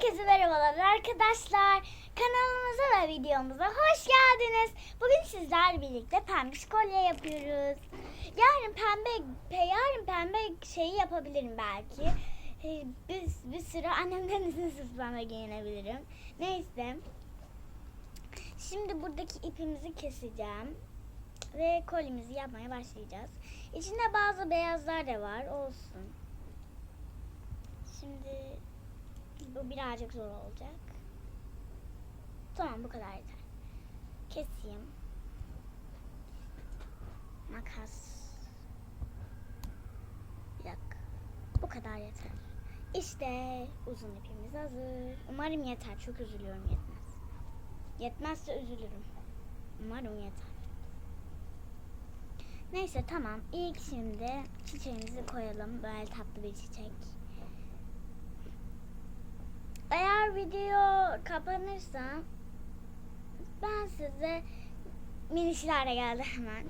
Herkese merhabalar arkadaşlar. Kanalımıza ve videomuza hoş geldiniz. Bugün sizlerle birlikte pembiş kolye yapıyoruz. Yarın pembe, pe- yarın pembe şeyi yapabilirim belki. Ee, Bir, bir sürü annemden izinsiz de giyinebilirim. Neyse. Şimdi buradaki ipimizi keseceğim. Ve kolyemizi yapmaya başlayacağız. İçinde bazı beyazlar da var. Olsun. Şimdi bu birazcık zor olacak. Tamam bu kadar yeter. Keseyim. Makas. Bir dakika. Bu kadar yeter. İşte uzun ipimiz hazır. Umarım yeter. Çok üzülüyorum yetmez. Yetmezse üzülürüm. Umarım yeter. Neyse tamam. İlk şimdi çiçeğimizi koyalım. Böyle tatlı bir çiçek. Eğer video kapanırsa ben size minişlerle geldi hemen.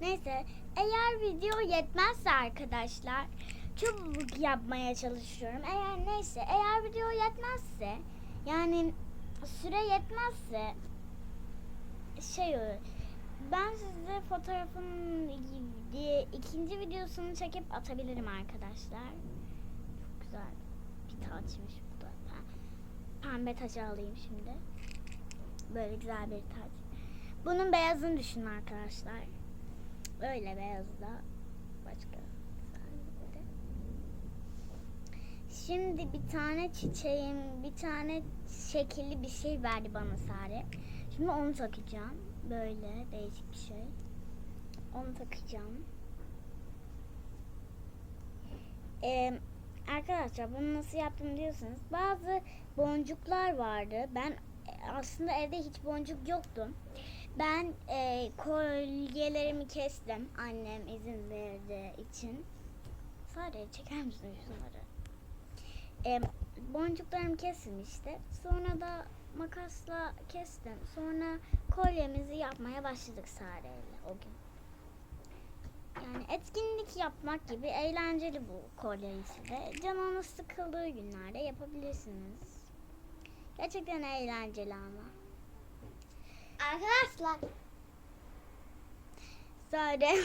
Neyse eğer video yetmezse arkadaşlar çabuk yapmaya çalışıyorum. Eğer neyse eğer video yetmezse yani süre yetmezse şey olur. Ben size fotoğrafın ikinci videosunu çekip atabilirim arkadaşlar. Taçmış bu da. Pembe tacı alayım şimdi. Böyle güzel bir taç. Bunun beyazını düşünün arkadaşlar. Öyle beyazı da başka. Şimdi bir tane çiçeğim, bir tane şekilli bir şey verdi bana Sare. Şimdi onu takacağım. Böyle değişik bir şey. Onu takacağım. Ee, arkadaşlar bunu nasıl yaptım diyorsanız bazı boncuklar vardı. Ben e, aslında evde hiç boncuk yoktu. Ben e, kolyelerimi kestim. Annem izin verdiği için. Sadece çeker misin şunları? E, boncuklarımı kestim işte. Sonra da makasla kestim. Sonra kolyemizi yapmaya başladık Sare'yle o gün. Yani etkinlik yapmak gibi eğlenceli bu kolye ise de. Canınız sıkıldığı günlerde yapabilirsiniz. Gerçekten eğlenceli ama. Arkadaşlar Sare.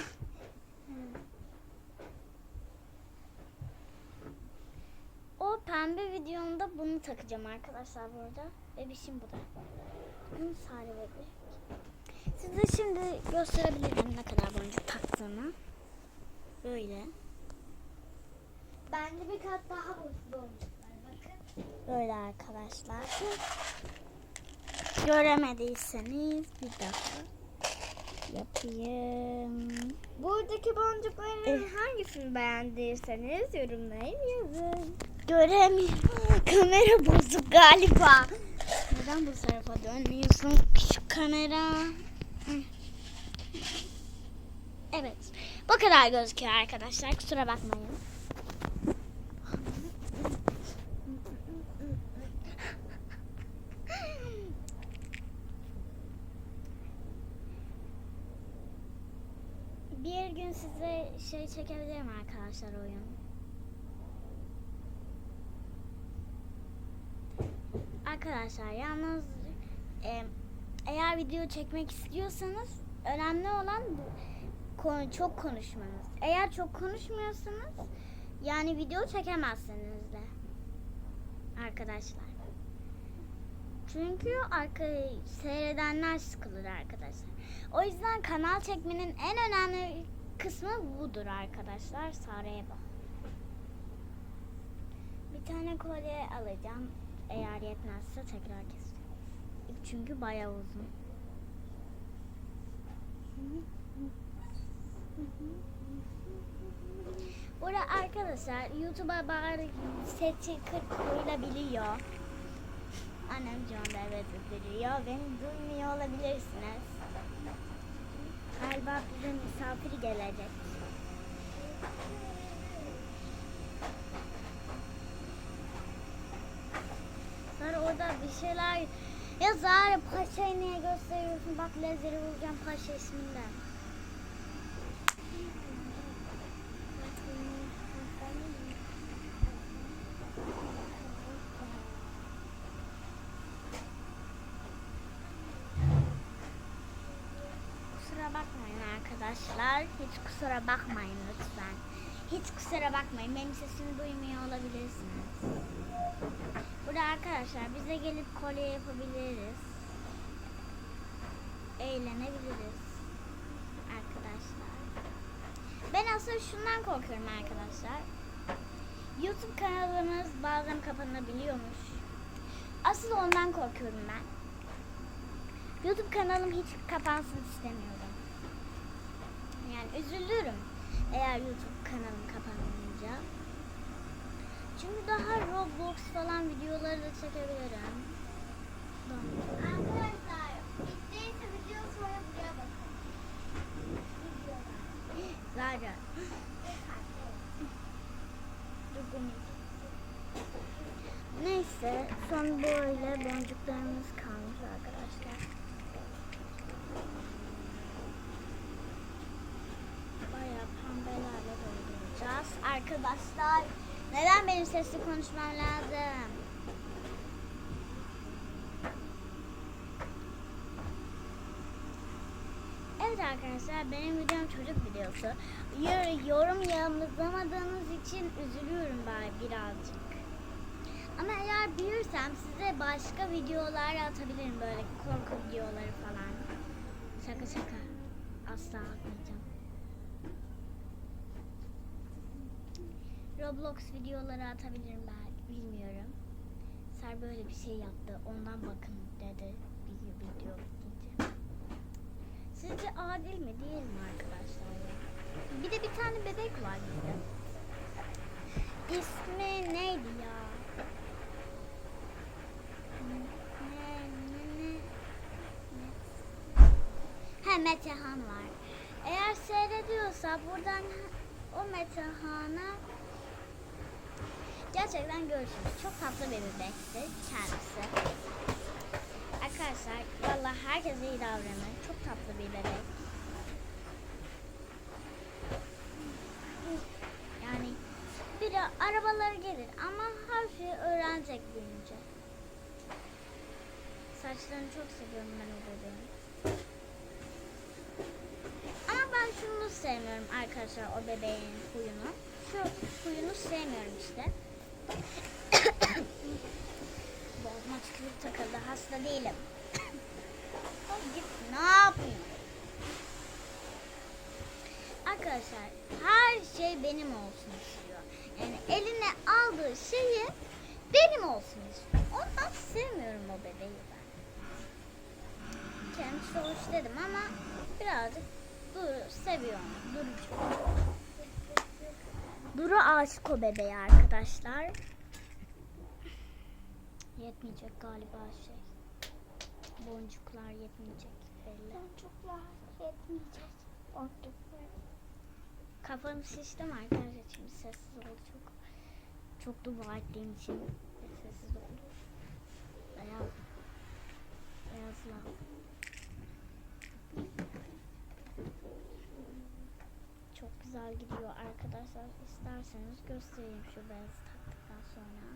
o pembe videomda bunu takacağım arkadaşlar burada. Bebişim bu da. Hı, Sare bebek. Size şimdi gösterebilirim ne kadar boncuk taktığımı. Böyle. bende bir kat daha boş boncuk var bakın. Böyle arkadaşlar. Göremediyseniz bir dakika yapayım. Buradaki boncukların Eh. hangisini beğendiyseniz yorumlayın yazın. Göremiyorum. Kamera bozuk galiba. Neden bu tarafa dönmüyorsun küçük kamera? Evet. Bu kadar gözüküyor arkadaşlar. Kusura bakmayın. Bir gün size şey çekebilirim arkadaşlar oyun. Arkadaşlar yalnız e, eğer video çekmek istiyorsanız önemli olan bu, konu, çok konuşmanız. Eğer çok konuşmuyorsanız yani video çekemezsiniz de. Arkadaşlar. Çünkü arka, seyredenler sıkılır arkadaşlar. O yüzden kanal çekmenin en önemli kısmı budur arkadaşlar. Bak. Bir tane kolye alacağım. Eğer yetmezse tekrar keseceğim. Çünkü bayağı uzun. Burada arkadaşlar YouTube'a bari seti 40 koyulabiliyor. Annem şu anda evet biliyor. Beni duymuyor olabilirsiniz. Galiba bize misafir gelecek. Sonra orada bir şeyler... Ya Zara Paşa'yı niye gösteriyorsun? Bak lezeri bulacağım Paşa isminden. Hiç kusura bakmayın lütfen. Hiç kusura bakmayın. Benim sesimi duymuyor olabilirsiniz. Burada arkadaşlar bize gelip kolye yapabiliriz. Eğlenebiliriz. Arkadaşlar. Ben aslında şundan korkuyorum arkadaşlar. YouTube kanalımız bazen kapanabiliyormuş. Asıl ondan korkuyorum ben. YouTube kanalım hiç kapansın istemiyorum. Yani üzülürüm eğer YouTube kanalım kapanınca. Çünkü daha Roblox falan videoları da çekebilirim. Arkadaşlar bittiyse video sonra buraya bakın. Zaten. Neyse son böyle boncuklarımız kalmış arkadaşlar. Bayağı pembelerle dolduracağız. Arkadaşlar neden benim sesli konuşmam lazım? Evet arkadaşlar benim videom çocuk videosu. Yor- yorum yazmadığınız için üzülüyorum ben birazcık. Ama eğer büyürsem size başka videolar atabilirim böyle korku videoları falan. Şaka şaka. Asla atmayacağım. Roblox videoları atabilirim belki bilmiyorum. Ser böyle bir şey yaptı. Ondan bakın dedi. Bir video bitince. Sizce adil mi değil mi arkadaşlar? Bir de bir tane bebek var bir de. İsmi neydi ya? Ha Metehan var. Eğer seyrediyorsa buradan o Metehan'a gerçekten görüşürüz. Çok tatlı bir bebekti kendisi. Arkadaşlar vallahi herkese iyi davranın. Çok tatlı bir bebek. Yani bir de arabaları gelir ama her şeyi öğrenecek büyüyünce. Saçlarını çok seviyorum ben o bebeğin. Ama ben şunu sevmiyorum arkadaşlar o bebeğin huyunu. Şu huyunu sevmiyorum işte. Boğazıma tükürük takıldı. Hasta değilim. Git ne yapıyorsun? Arkadaşlar her şey benim olsun istiyor. Yani eline aldığı şeyi benim olsun istiyor. Ondan sevmiyorum o bebeği ben. Kendisi hoş dedim ama birazcık Duru seviyorum. Duru Duru aşık o bebeğe arkadaşlar. Yetmeyecek galiba şey. Boncuklar yetmeyecek belli. Boncuklar yetmeyecek. Boncuklar. Kafam şiştim arkadaşlar şimdi sessiz oldu çok. Çok dua ettiğim için sessiz oldu. Beyaz. Beyazla. Çok güzel gidiyor arkadaşlar. İsterseniz göstereyim şu beyazı taktıktan sonra.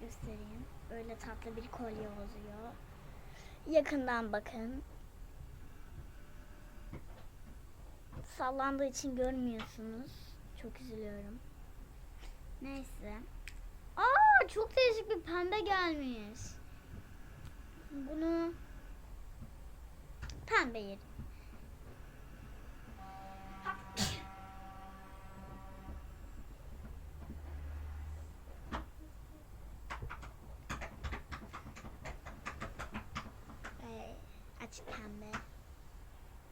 Göstereyim. Öyle tatlı bir kolye oluyor. Yakından bakın. sallandığı için görmüyorsunuz. Çok üzülüyorum. Neyse. Aa çok değişik bir pembe gelmiş. Bunu pembe yerim. Ee, açık pembe.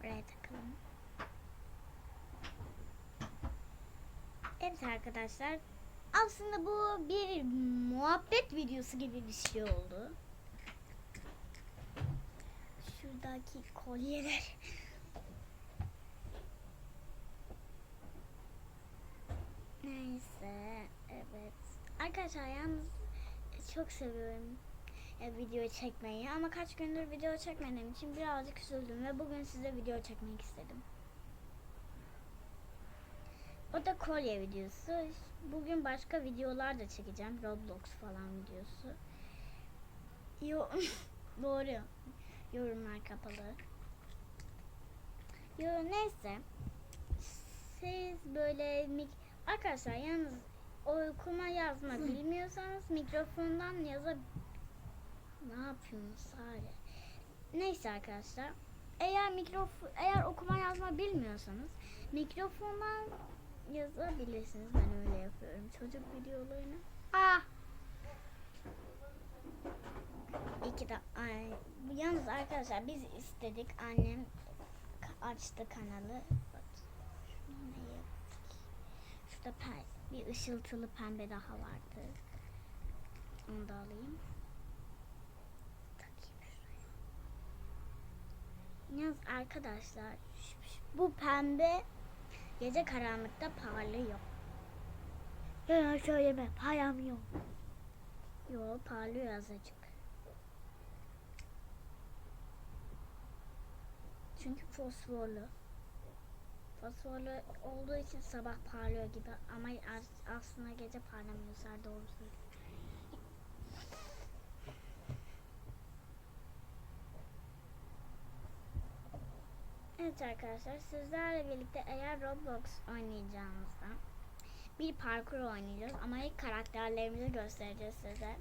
Buraya takalım. Evet arkadaşlar. Aslında bu bir muhabbet videosu gibi bir şey oldu. Şuradaki kolyeler. Neyse. Evet. Arkadaşlar yalnız çok seviyorum e, video çekmeyi ama kaç gündür video çekmediğim için birazcık üzüldüm ve bugün size video çekmek istedim. O da kolye videosu. Bugün başka videolar da çekeceğim. Roblox falan videosu. Yo Doğru. Yorumlar kapalı. Yo neyse. Siz böyle mik arkadaşlar yalnız okuma yazma bilmiyorsanız mikrofondan yazab ne yapıyorsun Sare? Neyse arkadaşlar. Eğer mikrofon eğer okuma yazma bilmiyorsanız mikrofondan yazabilirsiniz. Ben öyle yapıyorum çocuk videolarını. Ah. İki de ay, yalnız arkadaşlar biz istedik annem açtı kanalı. Şurada pe- bir ışıltılı pembe daha vardı. Onu da alayım. Yalnız arkadaşlar bu pembe gece karanlıkta parlıyor. Ya söyleme param yok. Yo parlıyor azıcık. Çünkü fosforlu. Fosforlu olduğu için sabah parlıyor gibi ama as- aslında gece parlamıyor. Ser Evet arkadaşlar sizlerle birlikte eğer Roblox oynayacağımızda bir parkur oynayacağız ama ilk karakterlerimizi göstereceğiz size.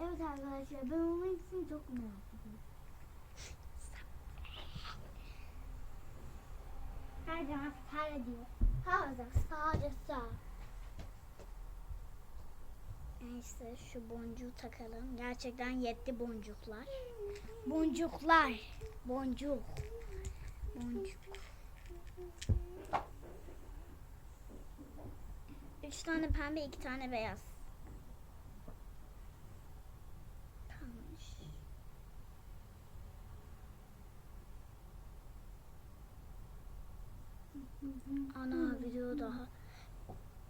Evet arkadaşlar ben onun için çok merak ediyorum. Her zaman star diyor. Her zaman sadece star. Neyse şu boncuğu takalım. Gerçekten yetti boncuklar. Boncuklar. Boncuk. Üç tane pembe, iki tane beyaz. Ana video daha.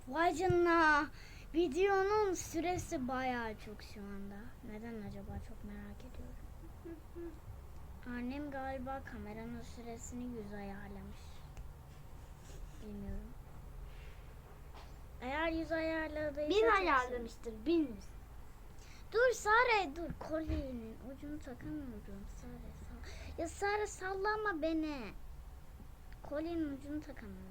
Vay canına. Videonun süresi bayağı çok şu anda. Neden acaba çok merak ediyorum. Annem galiba kameranın süresini yüz ayarlamış. Bilmiyorum. Eğer yüz ayarladıysa... Bin ayarlamıştır. Bin. sev- Dur Sare dur kolyenin ucunu takamıyorum Sare sal. Ya Sare sallama beni. Kolyenin ucunu takamıyorum.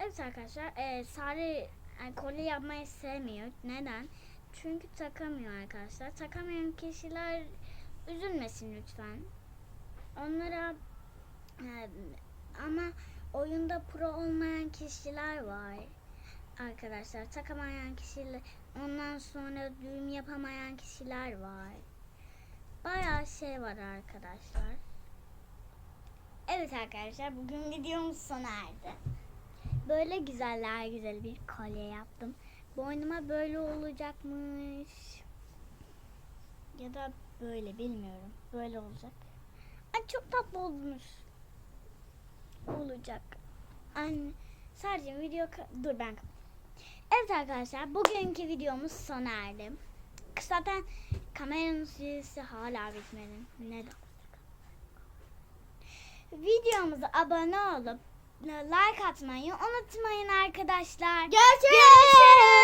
Evet arkadaşlar e, Sare yani kolye yapmayı sevmiyor. Neden? Çünkü takamıyor arkadaşlar. Takamayan kişiler üzülmesin lütfen. Onlara e, ama oyunda pro olmayan kişiler var arkadaşlar. Takamayan kişiler, ondan sonra düğüm yapamayan kişiler var. Bayağı şey var arkadaşlar. Evet arkadaşlar bugün videomuz sona erdi. Böyle güzeller güzel bir kolye yaptım. Boynuma böyle olacakmış. Ya da böyle bilmiyorum. Böyle olacak. Ay çok tatlı olmuş. Olacak. Anne sadece video dur ben. Evet arkadaşlar bugünkü videomuz sona erdi. Zaten kameranın süresi hala bitmedi. Neden? Videomuza abone olup like atmayı unutmayın arkadaşlar. Görüşürüz.